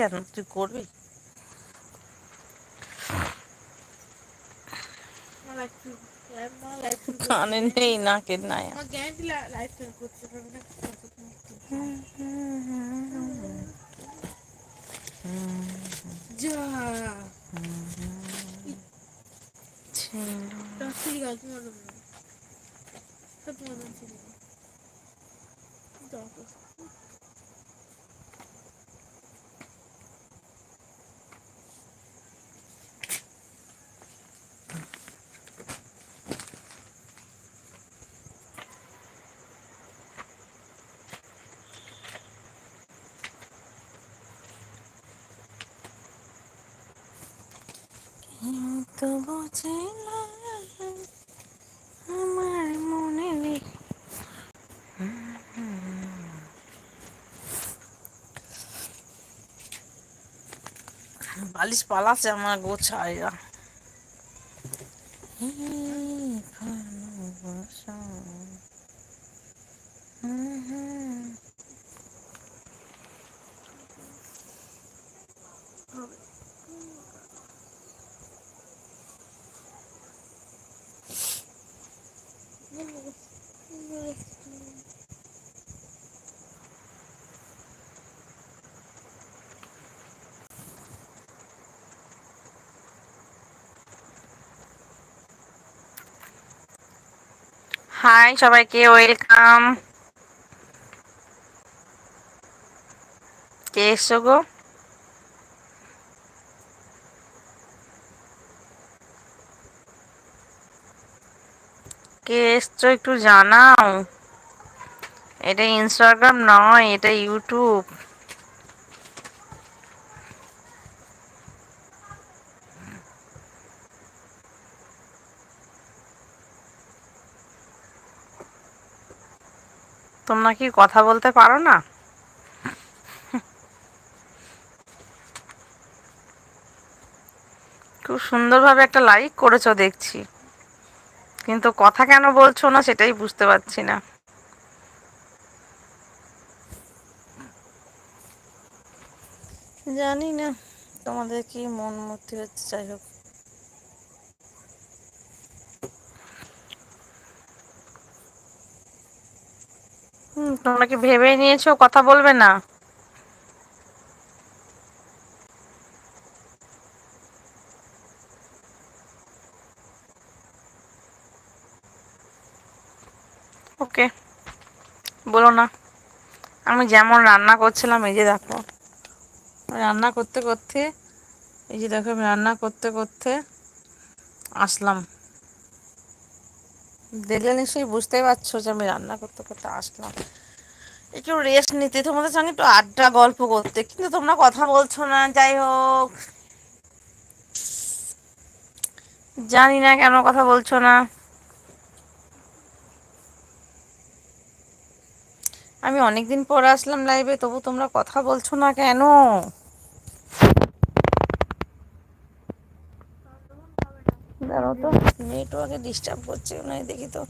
কেন? তুই করবি? কানে নেই নাকের নাই। তো বোঝে আমার মনে নেই। বালিশ পালাচ্ছে আমার গোছাইয়া ভালোবাসা হাই সবাইকে ওয়েলকাম কে এসছো গো কে এসছো একটু জানাও। এটা ইনস্টাগ্রাম নয়, এটা ইউটিউব তোমরা কি কথা বলতে পারো না? খুব সুন্দরভাবে একটা লাইক করেছ দেখছি। কিন্তু কথা কেন বলছো না সেটাই বুঝতে পারছি না। জানি না তোমাদের কি মন মূর্তি হচ্ছে যাই হোক। হুম তোমরা কি ভেবে নিয়েছো কথা বলবে না? ওকে। বলো না। আমি যেমন রান্না করছিলাম, এই যে দেখো। রান্না করতে করতে, এই যে দেখো, আমি রান্না করতে করতে আসলাম। দেখলে নিশ্চয়ই বুঝতেই পারছ যে আমি রান্না করতে করতে আসলাম। একটু রেস্ট নিতে, তোমাদের সঙ্গে একটু আড্ডা, গল্প করতে। কিন্তু তোমরা কথা বলছো না, যাই হোক। জানি না কেন কথা বলছো না। আমি অনেকদিন পর আসলাম লাইভে তবু তোমরা কথা বলছো না কেন? নেটওয়ার্কে ডিস্টার্ব করছে নয় দেখি তো।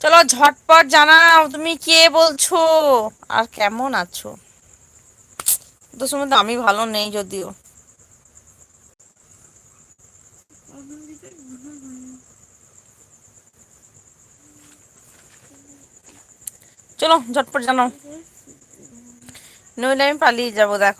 চলো ঝটপট জানাও, তুমি কে বলছো? আর কেমন আছো? তো সময় তো আমি ভালো নেই যদিও। চলো, ঝটপট জানাও। নইলে আমি পালিয়ে যাব, দেখো।